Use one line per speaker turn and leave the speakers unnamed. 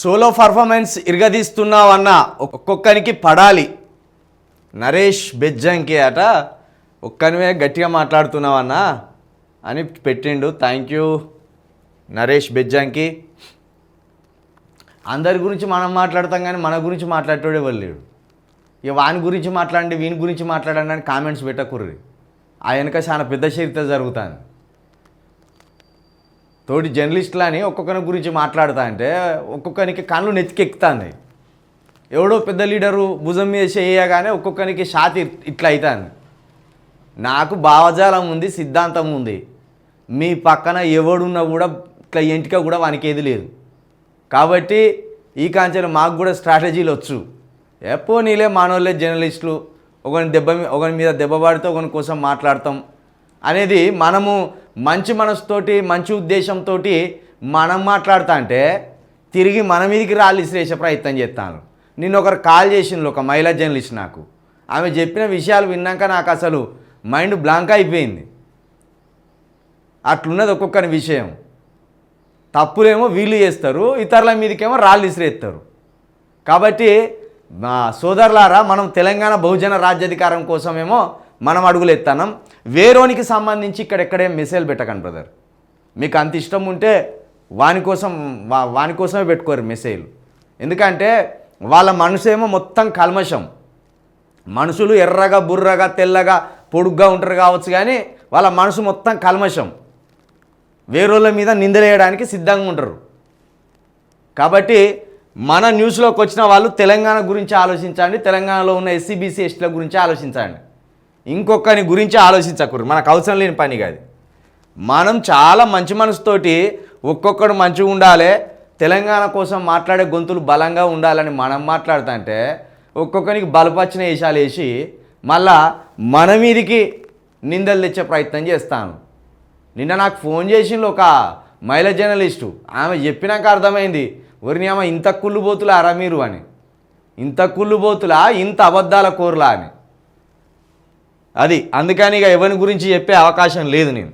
Solo performance ఇరగదీస్తున్నావన్న ఒక్కొక్కరికి పడాలి. నరేష్ బెజ్జంకి అట ఒక్కనివే గట్టిగా మాట్లాడుతున్నావన్నా అని పెట్టిండు. Thank you Naresh Bejjanki. అందరి గురించి మనం మాట్లాడతాం కానీ మన గురించి మాట్లాడేటోడే వెళ్ళలేడు ఇక వాని గురించి మాట్లాడండి వీని గురించి మాట్లాడండి అని కామెంట్స్ పెట్టకుర్రి. ఆ వెనక చాలా పెద్ద చరిత్ర జరుగుతుంది. తోటి జర్నలిస్టులని ఒక్కొక్కరి గురించి మాట్లాడుతా అంటే ఒక్కొక్కరికి కళ్ళు నెత్తికెక్కుతాంది. ఎవడో పెద్ద లీడరు భుజం మీద చేయగానే ఒక్కొక్కరికి షాతి ఇట్లా అవుతుంది నాకు భావజాలం ఉంది సిద్ధాంతం ఉంది. మీ పక్కన ఎవడున్నా కూడా ఇట్లా ఎంటిక కూడా వానికి ఏది లేదు. కాబట్టి ఈ కాంచెలు మాకు కూడా స్ట్రాటజీలు వచ్చు. ఎప్పో నీలే మానవులే జర్నలిస్టులు ఒకరిని దెబ్బ ఒకరి ఒకని మీద దెబ్బ పడితే ఒకరి కోసం మాట్లాడతాం అనేది మనము మంచి మనసుతోటి మంచి ఉద్దేశంతో మనం మాట్లాడుతా అంటే తిరిగి మన మీదకి రాళ్ళు ఇసిరేసే ప్రయత్నం చేస్తాను. నిన్న ఒకరు కాల్ చేసిండ్రు ఒక మహిళా జర్నలిస్ట్ నాకు. ఆమె చెప్పిన విషయాలు విన్నాక నాకు అసలు మైండ్ బ్లాంక్ అయిపోయింది. అట్లున్నది ఒక్కొక్కరి విషయం. తప్పులేమో వీళ్ళు చేస్తారు ఇతరుల మీదకేమో రాళ్ళు ఇసిరేస్తారు. కాబట్టి మా సోదరులారా మనం తెలంగాణ బహుజన రాజ్యాధికారం కోసమేమో మనం అడుగులు ఎత్తానం వేరోనికి సంబంధించి ఇక్కడెక్కడే మిసైల్ పెట్టకండి బ్రదర్ మీకు అంత ఇష్టం ఉంటే వాని కోసం వా- వాని కోసమే పెట్టుకోరు మిసైల్ ఎందుకంటే వాళ్ళ మనసేమో మొత్తం కల్మషం. మనుషులు ఎర్రగా బుర్రగా తెల్లగా పొడుగ్గా ఉంటారు కావచ్చు కానీ వాళ్ళ మనసు మొత్తం కల్మషం. వేరోళ్ళ మీద నిందలేయడానికి సిద్ధంగా ఉంటారు. కాబట్టి మన న్యూస్లోకి వచ్చిన వాళ్ళు తెలంగాణ గురించి ఆలోచించండి తెలంగాణలో ఉన్న ఎస్సీబీసీ ఎస్టీల గురించి ఆలోచించండి. ఇంకొకని గురించి ఆలోచించకూడదు. మనకు అవసరం లేని పని కాదు. మనం చాలా మంచి మనసుతోటి ఒక్కొక్కడు మంచిగా ఉండాలి. తెలంగాణ కోసం మాట్లాడే గొంతులు బలంగా ఉండాలని మనం మాట్లాడుతుంటే ఒక్కొక్కరికి బలపచ్చిన వేషాలు వేసి మళ్ళా మన మీదికి నిందలు తెచ్చే ప్రయత్నం చేస్తాను. నిన్న నాకు ఫోన్ చేసింది ఒక మహిళా జర్నలిస్టు. ఆమె చెప్పినాక అర్థమైంది ఒరిని ఆమె ఇంత కుళ్ళుబోతులారా మీరు అని. ఇంత కుళ్ళుబోతులా ఇంత అబద్ధాల కోరులా అని. అది అందుకని ఇక ఎవరి గురించి చెప్పే అవకాశం లేదు నేను.